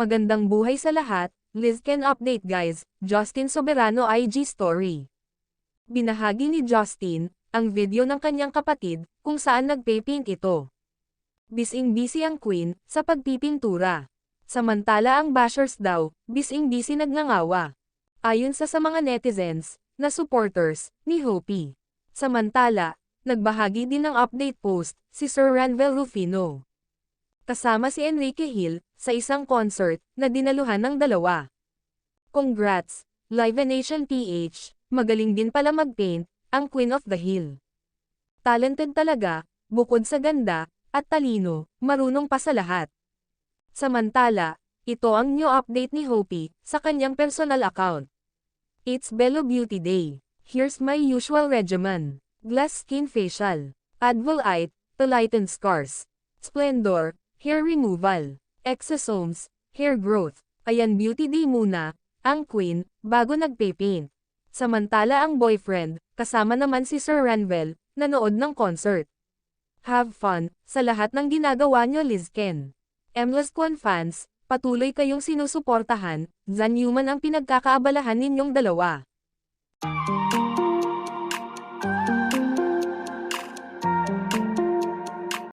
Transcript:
Magandang buhay sa lahat, Liz can update guys, Justin Soberano IG story. Binahagi ni Justin, ang video ng kanyang kapatid, kung saan nagpe-paint ito. Bising-busy ang queen, sa pagpipintura. Samantala ang bashers daw, bising-busy nagngangawa. Ayon sa sa mga netizens, na supporters, ni Hopi. Samantala, nagbahagi din ng update post, si Sir Ranvel Rufino. Kasama si Enrique Hill, sa isang concert, na dinaluhan ng dalawa. Congrats, Live Nation PH, magaling din pala mag-paint, ang Queen of the Hill. Talented talaga, bukod sa ganda, at talino, marunong pa sa lahat. Samantala, ito ang new update ni Hopi, sa kanyang personal account. It's Bello Beauty Day. Here's my usual regimen. Glass skin facial. Advolite, to lighten scars. Splendor, hair removal. Exosomes, hair growth. Ayan beauty day muna, ang queen, bago nagpe-paint. Samantala ang boyfriend, kasama naman si Sir Ranvel, nanood ng concert. Have fun, sa lahat ng ginagawa nyo Liz Ken. Emless Kwan fans, patuloy kayong sinusuportahan, Zan Newman ang pinagkakaabalahan ninyong dalawa.